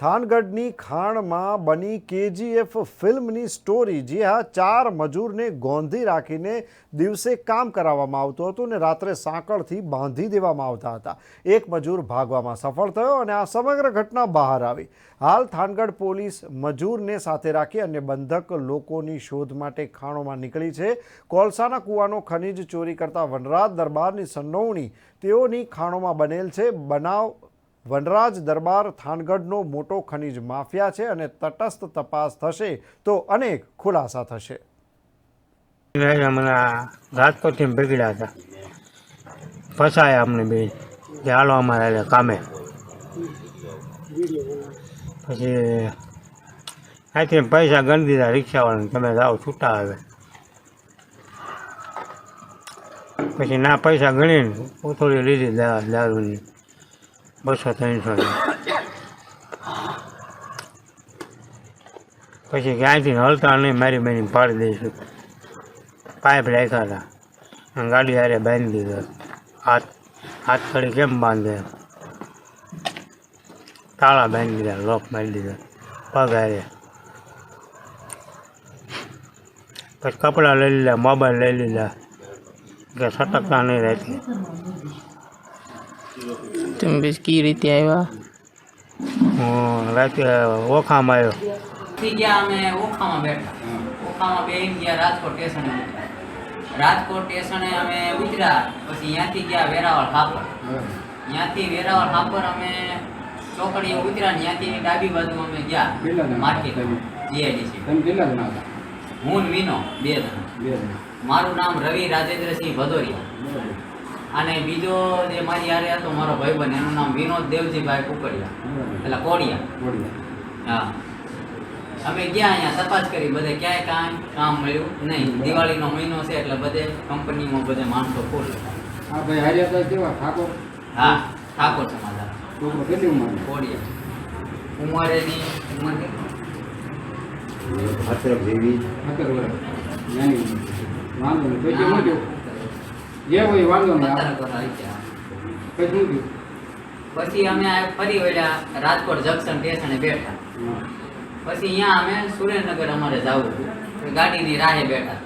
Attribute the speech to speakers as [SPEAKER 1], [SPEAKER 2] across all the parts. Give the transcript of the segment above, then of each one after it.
[SPEAKER 1] થાનગઢની ખાણમાં બની કેજીએફ ફિલ્મની સ્ટોરી, જે હા ચાર મજૂરને ગોંધી રાખીને દિવસે કામ કરાવવામાં આવતું હતું ને રાત્રે સાંકળથી બાંધી દેવામાં આવતા હતા. એક મજૂર ભાગવામાં સફળ થયો અને આ સમગ્ર ઘટના બહાર આવી. હાલ થાનગઢ પોલીસ મજૂરને સાથે રાખી અને બંધક લોકોની શોધ માટે ખાણોમાં નીકળી છે. કોલસાના કૂવાનો ખનીજ ચોરી કરતા વનરાજ દરબારની સંડોવણી તેઓની ખાણોમાં બનેલ છે. બનાવ વનરાજ દરબાર થાનગઢનો મોટો ખનિજ માફિયા છે અને તટસ્થ તપાસ થશે તો અનેક ખુલાસા થશે.
[SPEAKER 2] રાજકોટથી બગડ્યા હતા. ફસાયા અમને બે. હાલો અમારે કામે. પછી અહીંથી પૈસા ગણી દીધા રિક્ષાવાળાને તમે જાઓ છૂટા આવે પછી ના પૈસા ગણીને ઉથોડી લીધી દારૂની. બસો ત્રણસોની પછી ક્યાંયથી હલતા નહીં મારી મારી પાડી દઈશું પાઇપ રાખ્યા હતા અને ગાડી હારે બાંધી દીધો હાથ હાથ કડી કેમ બાંધે તાળા બાંધી દીધા લોક મારી દીધા પગ હારે પછી કપડાં લઈ લીધા મોબાઈલ લઈ લીધા કે સટકતા નહીં રહેતી
[SPEAKER 3] તમે પછી કઈ રીતે આવ્યા?
[SPEAKER 2] હું રાતે ઓખામાં આવ્યો.
[SPEAKER 4] ગયા અમે ઓખામાં બેઠા. ઓખામાં બેહીને ગયા રાજકોટ સ્ટેશને રાજકોટ સ્ટેશને અમે ઉતર્યા પછી ત્યાંથી ગયા વેરાવળ હાપર. ત્યાંથી વેરાવળ હાપર અમે ચોકડીએ ઉતર્યા ને ત્યાંથી ડાબી બાજુ અમે ગયા માર્કેટ જીઆઈડીસી હું વિનો બે
[SPEAKER 5] બે જણા.
[SPEAKER 4] મારું નામ રવિ રાજેન્દ્રસિંહ ભદોરિયા. અને બીજો જે મારી યારે હતો મારો ભાઈબંધ એનું નામ વિનોદ દેવજીભાઈ કુકડિયા. એટલે કોડિયા. હા. અમે ગયા અહીંયા તપાસ કરી બધે ક્યાંય કામ કામ મળ્યું નહીં. દિવાળીનો મહિનો છે એટલે બધે કંપનીમાં બધે માણસો ફૂલ
[SPEAKER 5] હા ભાઈ હાર્યા હતા કેવા? ઠાકોર?
[SPEAKER 4] હા ઠાકોર સમાધાન
[SPEAKER 5] છોકરો કેટલી ઉંમર
[SPEAKER 4] કોડિયા. ઉંમરેની ઉંમર કેટલી?
[SPEAKER 5] સત્તર જેવી. નાની વાંધો નહીં. જે હોય વાંધો નહીં
[SPEAKER 4] આવી ગયા.
[SPEAKER 5] પછી શું થયું?
[SPEAKER 4] પછી અમે ફરી વળ્યા રાજકોટ જંકશન સ્ટેશને બેઠા. પછી અહીંયા અમે સુરેન્દ્રનગર અમારે જવું હતું. ગાડીની રાહે બેઠા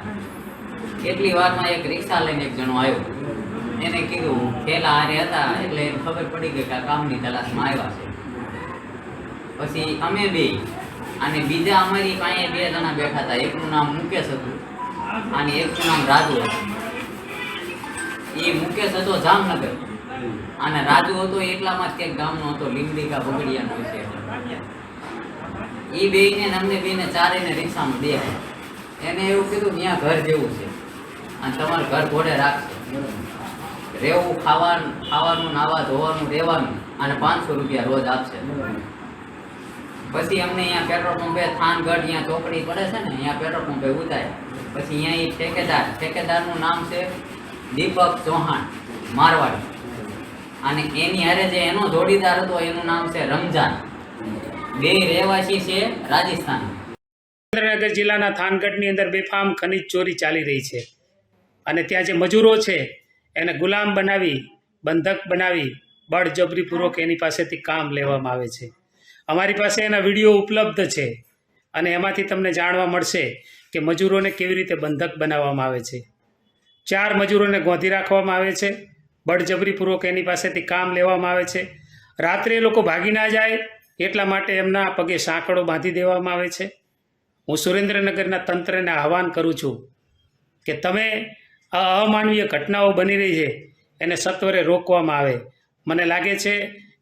[SPEAKER 4] એટલી વારમાં એક રિક્ષા લઈને એક જણો આવ્યો. એને કીધું પેલા હારે હતા એટલે એને ખબર પડી ગઈ કે આ કામની તલાશમાં આવ્યા છે. પછી અમે બે અને બીજા અમારી પાસે બે જણા બેઠા હતા. એકનું નામ મુકેશ હતું અને એકનું નામ રાજુ હતું. એ મુકેશ હતો જામનગર. અને રાજુ હતો એ એટલામાં જ ક્યાંક ગામનો હતો લીમડીકા બગડિયાનો છે એ બેયને ને અમને બેને ચારેયને રિક્ષામાં બે. એને એવું કીધું ત્યાં ઘર જેવું છે. અને તમારું ઘર ઘોડે રાખશે રહેવું, ખાવાનું ખાવાનું નાવા ધોવાનું, રહેવાનું. અને પાંચસો રૂપિયા રોજ આપશે. પછી અમને અહીંયા પેટ્રોલ પંપે થાનગઢ અહીંયા ચોકડી પડે છે ને, અહીંયા પેટ્રોલ પંપે ઉતાર્યા પછી અહીંયા એ ઠેકેદાર, ઠેકેદારનું નામ છે દીપક ચૌહાણ મારવાડી. અને એની હારે જે એનો જોડીદાર હતો, એનું નામ છે રમજાન બે રહેવાસી છે રાજસ્થાન
[SPEAKER 6] સુરેન્દ્રનગર જિલ્લાના થાનગઢની અંદર બેફામ ખનિજ ચોરી ચાલી રહી છે. અને ત્યાં જે મજૂરો છે, એને ગુલામ બનાવી, બંધક બનાવી બળજબરીપૂર્વક એની પાસેથી કામ લેવામાં આવે છે. અમારી પાસે એના વીડિયો ઉપલબ્ધ છે. અને એમાંથી તમને જાણવા મળશે કે મજૂરોને કેવી રીતે બંધક બનાવવામાં આવે છે. ચાર મજૂરોને ગોંધી રાખવામાં આવે છે. બળજબરીપૂર્વક એની પાસેથી કામ લેવામાં આવે છે. રાત્રે લોકો ભાગી ના જાય એટલા માટે એમના પગે સાંકળો બાંધી દેવામાં આવે છે. હું સુરેન્દ્રનગરના તંત્રને આહવાન કરું છું કે તમે આ અમાનવીય ઘટનાઓ બની રહી છે, એને સત્વરે રોકવામાં આવે. મને લાગે છે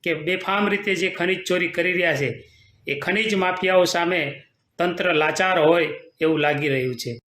[SPEAKER 6] કે બેફામ રીતે જે ખનિજ ચોરી કરી રહ્યા છે, એ ખનિજ માફિયાઓ સામે તંત્ર લાચાર હોય એવું લાગી રહ્યું છે.